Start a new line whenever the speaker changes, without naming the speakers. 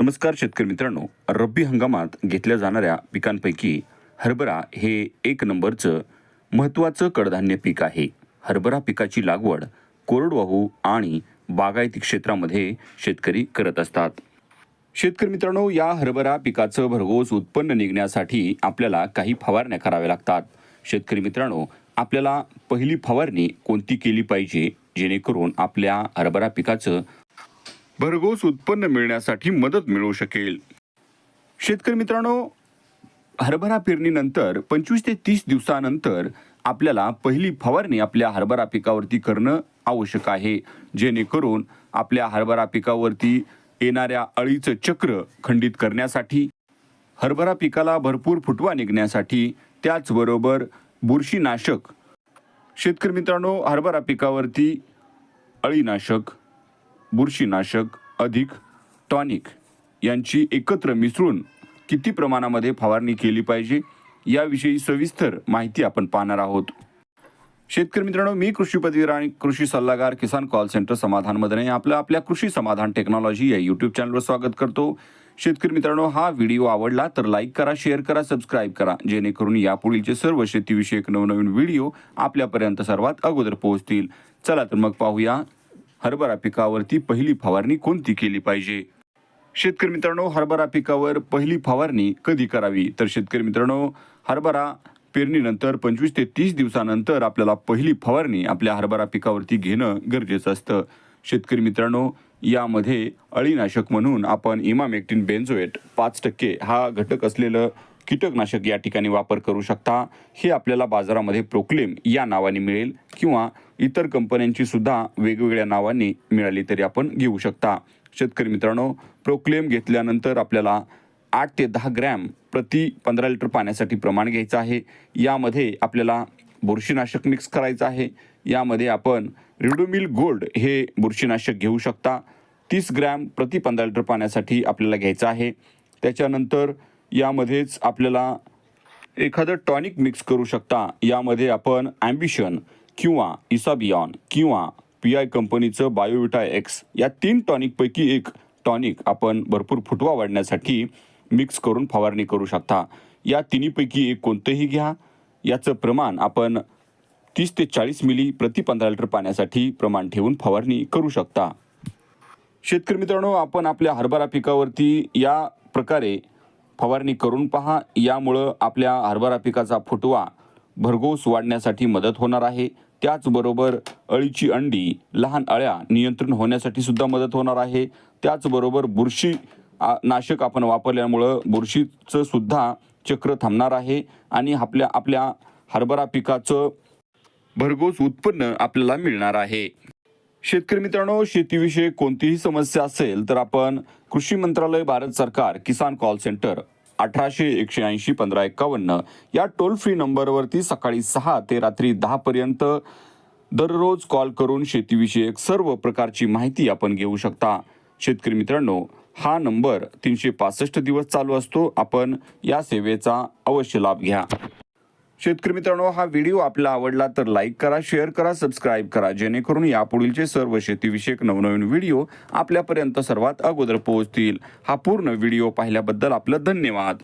नमस्कार शेतकरी मित्रांनो. रब्बी हंगामात घेतल्या जाणाऱ्या पिकांपैकी हरभरा हे एक नंबरचं महत्त्वाचं कडधान्य पीक आहे. हरभरा पिकाची लागवड कोरडवाहू आणि बागायती क्षेत्रामध्ये शेतकरी करत असतात. शेतकरी मित्रांनो या हरभरा पिकाचं भरघोस उत्पन्न निघण्यासाठी आपल्याला काही फवारण्या कराव्या लागतात. शेतकरी मित्रांनो आपल्याला पहिली फवारणी कोणती केली पाहिजे? जेणेकरून आपल्या हरभरा पिकाचं भरघोस उत्पन्न मिळण्यासाठी मदत मिळू शकेल. शेतकरी मित्रांनो हरभरा पेरणीनंतर पंचवीस ते तीस दिवसानंतर आपल्याला पहिली फवारणी आपल्या हरभरा पिकावरती करणं आवश्यक आहे. जेणेकरून आपल्या हरभरा पिकावरती येणाऱ्या अळीचं चक्र खंडित करण्यासाठी हरभरा पिकाला भरपूर फुटवा निघण्यासाठी त्याचबरोबर बुरशीनाशक. शेतकरी मित्रांनो हरभरा पिकावरती अळीनाशक बुरशीनाशक अधिक टॉनिक यांची एकत्र मिसळून किती प्रमाणामध्ये फवारणी केली पाहिजे याविषयी सविस्तर माहिती आपण पाहणार आहोत. शेतकरी मित्रांनो मी कृषी पदवीर आणि कृषी सल्लागार किसान कॉल सेंटर समाधान मदने आपलं आपल्या कृषी समाधान टेक्नॉलॉजी या यूट्यूब चॅनलवर स्वागत करतो. शेतकरी मित्रांनो हा व्हिडिओ आवडला तर लाईक करा शेअर करा सबस्क्राईब करा जेणेकरून यापुढीलचे सर्व शेतीविषयक नवनवीन व्हिडिओ आपल्यापर्यंत सर्वात अगोदर पोहोचतील. चला तर मग पाहूया हरभरा पिकावरती पहिली फवारणी कोणती केली पाहिजे? शेतकरी मित्रांनो हरभरा पिकावर पहिली फवारणी कधी करावी? तर शेतकरी मित्रांनो हरभरा पेरणीनंतर पंचवीस ते तीस दिवसानंतर आपल्याला पहिली फवारणी आपल्या हरभरा पिकावरती घेणं गरजेचं असतं. शेतकरी मित्रांनो यामध्ये अळीनाशक म्हणून आपण इमामेक्टिन बेन्झोएट पाच टक्के हा घटक असलेलं कीटकनाशक या ठिकाणी वापर करू शकता. हे आपल्याला बाजारामध्ये प्रोक्लेम या नावाने मिळेल किंवा इतर कंपन्यांची सुद्धा वेगवेगळ्या नावाने मिळाली तरी आपण घेऊ शकता. शेतकरी मित्रांनो प्रोक्लेम घेतल्यानंतर आपल्याला आठ ते दहा ग्रॅम प्रति पंधरा लिटर पाण्यासाठी प्रमाण घ्यायचं आहे. यामध्ये आपल्याला बुरशीनाशक मिक्स करायचं आहे. यामध्ये आपण रिडोमिल गोल्ड हे बुरशीनाशक घेऊ शकता. तीस ग्रॅम प्रति पंधरा लिटर पाण्यासाठी आपल्याला घ्यायचं आहे. त्याच्यानंतर यामध्येच आपल्याला एखादं टॉनिक मिक्स करू शकता. यामध्ये आपण ॲम्बिशन किंवा इसाबियॉन किंवा पी आय कंपनीचं बायोविटा एक्स या तीन टॉनिकपैकी एक टॉनिक आपण भरपूर फुटवा वाढण्यासाठी मिक्स करून फवारणी करू शकता. या तिन्हीपैकी एक कोणतंही घ्या. याचं प्रमाण आपण तीस ते चाळीस मिली प्रति पंधरा लिटर पाण्यासाठी प्रमाण ठेवून फवारणी करू शकता. शेतकरी मित्रांनो आपण आपल्या हरभरा पिकावरती या प्रकारे फवारणी करून पहा. यामुळं आपल्या हरभरा पिकाचा फुटवा भरघोस वाढण्यासाठी मदत होणार आहे. त्याचबरोबर अळीची अंडी लहान अळ्या नियंत्रण होण्यासाठी सुद्धा मदत होणार आहे. त्याचबरोबर बुरशी नाशक आपण वापरल्यामुळं बुरशीचं सुद्धा चक्र थांबणार आहे. आणि आपल्या आपल्या हरभरा पिकाचं भरघोस उत्पन्न आपल्याला मिळणार आहे. शेतकरी मित्रांनो शेतीविषयी कोणतीही समस्या असेल तर आपण कृषी मंत्रालय भारत सरकार किसान कॉल सेंटर अठराशे एकशे ऐंशी पंधरा एकावन्न या टोल फ्री नंबरवरती सकाळी सहा ते रात्री दहा पर्यंत दररोज कॉल करून शेतीविषयक सर्व प्रकारची माहिती आपण घेऊ शकता. शेतकरी मित्रांनो हा नंबर तीनशे पासष्ट दिवस चालू असतो. आपण या सेवेचा अवश्य लाभ घ्या. शेतकरी मित्रांनो हा व्हिडिओ आपला आवडला तर लाईक करा शेअर करा सबस्क्राईब करा. जेणेकरून यापुढीलचे सर्व शेतीविषयक नवनवीन व्हिडिओ आपल्यापर्यंत सर्वात अगोदर पोहोचतील. हा पूर्ण व्हिडिओ पाहिल्याबद्दल आपलं धन्यवाद.